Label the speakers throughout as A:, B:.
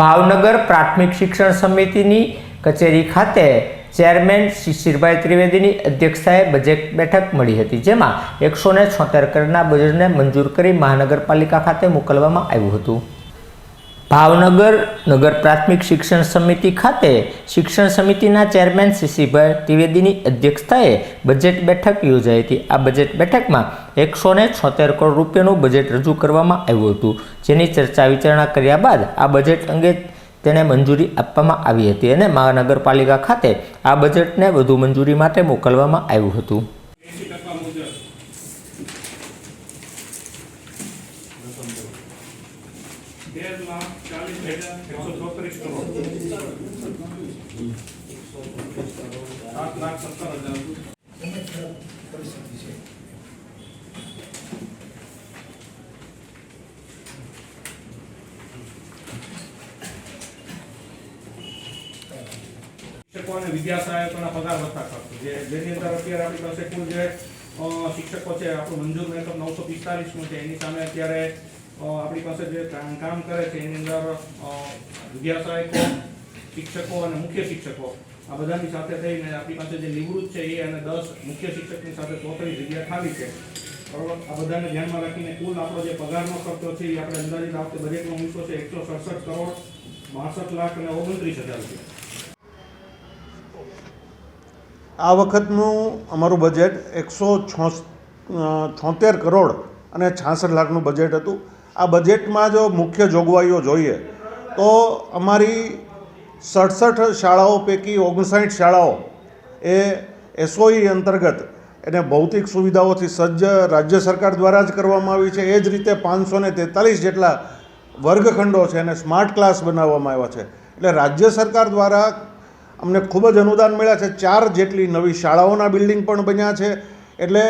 A: ભાવનગર પ્રાથમિક શિક્ષણ સમિતિની કચેરી ખાતે ચેરમેન શિશિરભાઈ ત્રિવેદીની અધ્યક્ષતાએ બજેટ બેઠક મળી હતી, જેમાં એકસો ને છોતેર કરોડના બજેટને મંજૂર કરી મહાનગરપાલિકા ખાતે મોકલવામાં આવ્યું હતું. ભાવનગર નગર પ્રાથમિક શિક્ષણ સમિતિ ખાતે શિક્ષણ સમિતિના ચેરમેન શિશિભાઈ ત્રિવેદીની અધ્યક્ષતાએ બજેટ બેઠક યોજાઈ હતી. આ બજેટ બેઠકમાં એકસો ને છોતેર કરોડ રૂપિયાનું બજેટ રજૂ કરવામાં આવ્યું હતું. જેની ચર્ચા વિચારણા કર્યા બાદ આ બજેટ અંગે તેને મંજૂરી આપવામાં આવી હતી અને મહાનગરપાલિકા ખાતે આ બજેટને વધુ મંજૂરી માટે મોકલવામાં આવ્યું હતું.
B: શિક્ષકો અને વિદ્યા સહાયકોના પગાર વધતા ખર્ચ. જે જેની અંદર અત્યારે આપણી પાસે કુલ જે શિક્ષકો છે, આપણું મંજૂર મહેસૂલ નવસો પિસ્તાલીસનું છે. એની સામે અત્યારે આપણી પાસે જે કામ કરે છે એની અંદર અ, શિક્ષકો અને મુખ્ય શિક્ષકો આ બધાની સાથે થઈને આપણી પાસે જે નિવૃત્ત છે એ અને દસ મુખ્ય શિક્ષકની સાથે ચોત્રીસ જગ્યા ખાલી છે. બરોબર? આ બધાને ધ્યાનમાં રાખીને કુલ આપણો જે પગારનો ખર્ચો છે એ આપણે અંદાજિત આવતે બજેટમાં મૂક્યો છે એકસો સડસઠ કરોડ બાસઠ લાખ અને ઓગણત્રીસ હજાર રૂપિયા.
C: આ વખતનું અમારું બજેટ એકસો છોતેર કરોડ અને છાસઠ લાખનું બજેટ હતું. આ બજેટમાં જો મુખ્ય જોગવાઈઓ જોઈએ, તો અમારી સડસઠ શાળાઓ પૈકી ઓગણસાઠ શાળાઓ એ એસઓઈ અંતર્ગત એને ભૌતિક સુવિધાઓથી સજ્જ રાજ્ય સરકાર દ્વારા જ કરવામાં આવી છે. એ જ રીતે પાંચસો ને તેતાલીસ જેટલા વર્ગખંડો છે એને સ્માર્ટ ક્લાસ બનાવવામાં આવ્યા છે. એટલે રાજ્ય સરકાર દ્વારા અમને ખૂબ જ અનુદાન મળ્યા છે. ચાર જેટલી નવી શાળાઓના બિલ્ડિંગ પણ બન્યા છે. એટલે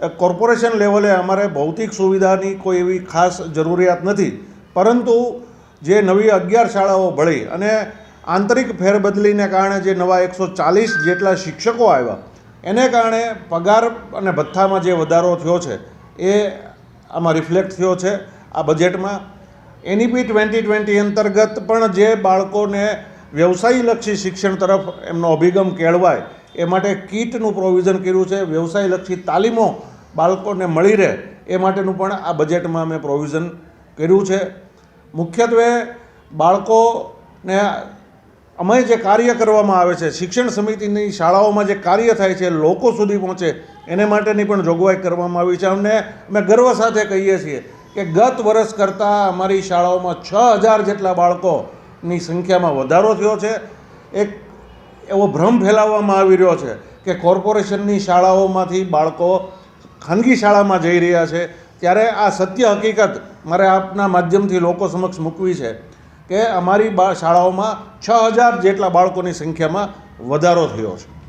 C: કોર્પોરેશન લેવલે અમારે ભૌતિક સુવિધાની કોઈ એવી ખાસ જરૂરિયાત નથી. પરંતુ જે નવી અગિયાર શાળાઓ ભળી અને આંતરિક ફેરબદલીને કારણે જે નવા એકસો ચાલીસ જેટલા શિક્ષકો આવ્યા, એને કારણે પગાર અને ભથ્થામાં જે વધારો થયો છે, એ આમાં રિફ્લેક્ટ થયો છે આ બજેટમાં. એનઈપી ટ્વેન્ટી ટ્વેન્ટી અંતર્ગત પણ જે બાળકોને વ્યવસાયલક્ષી શિક્ષણ તરફ એમનો અભિગમ કેળવાય, એ માટે કીટનું પ્રોવિઝન કર્યું છે. વ્યવસાયલક્ષી તાલીમો બાળકોને મળી રહે એ માટેનું પણ આ બજેટમાં અમે પ્રોવિઝન કર્યું છે. મુખ્યત્વે બાળકોને અમે જે કાર્ય કરવામાં આવે છે, શિક્ષણ સમિતિની શાળાઓમાં જે કાર્ય થાય છે, લોકો સુધી પહોંચે, એને માટેની પણ જોગવાઈ કરવામાં આવી છે. અમને, અમે ગર્વ સાથે કહીએ છીએ કે ગત વર્ષ કરતાં અમારી શાળાઓમાં છ હજાર જેટલા બાળકોની સંખ્યામાં વધારો થયો છે. એક એવો ભ્રમ ફેલાવવામાં આવી રહ્યો છે કે કોર્પોરેશનની શાળાઓમાંથી બાળકો ખાનગી શાળામાં જઈ રહ્યા છે, ત્યારે આ સત્ય હકીકત મારે આપના માધ્યમથી લોકો સમક્ષ મૂકવી છે કે અમારી બા, શાળાઓમાં છ હજાર જેટલા બાળકોની સંખ્યામાં વધારો થયો છે.